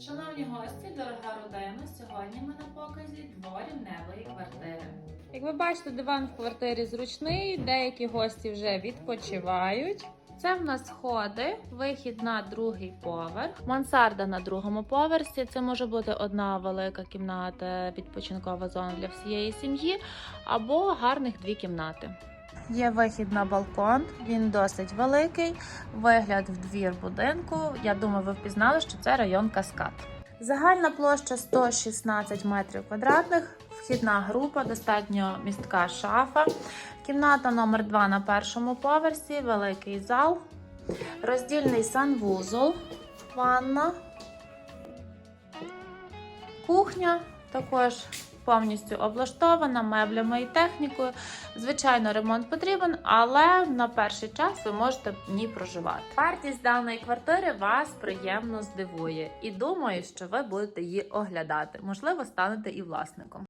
Шановні гості, дорога родина, сьогодні ми на показі дворівневої квартири. Як ви бачите, диван в квартирі зручний, деякі гості вже відпочивають. Це в нас сходи, вихід на другий поверх, мансарда на другому поверсі. Це може бути одна велика кімната, відпочинкова зона для всієї сім'ї, або гарних дві кімнати. Є вихід на балкон, він досить великий. Вигляд в двір будинку. Я думаю, ви впізнали, що це район Каскад. Загальна площа 116 метрів квадратних. Вхідна група, достатньо містка шафа. Кімната номер 2 на першому поверсі, великий зал, роздільний санвузол, ванна, кухня також повністю облаштована меблями і технікою. Звичайно, ремонт потрібен, але на перший час ви можете в ній проживати. Вартість даної квартири вас приємно здивує, і думаю, що ви будете її оглядати. Можливо, станете і власником.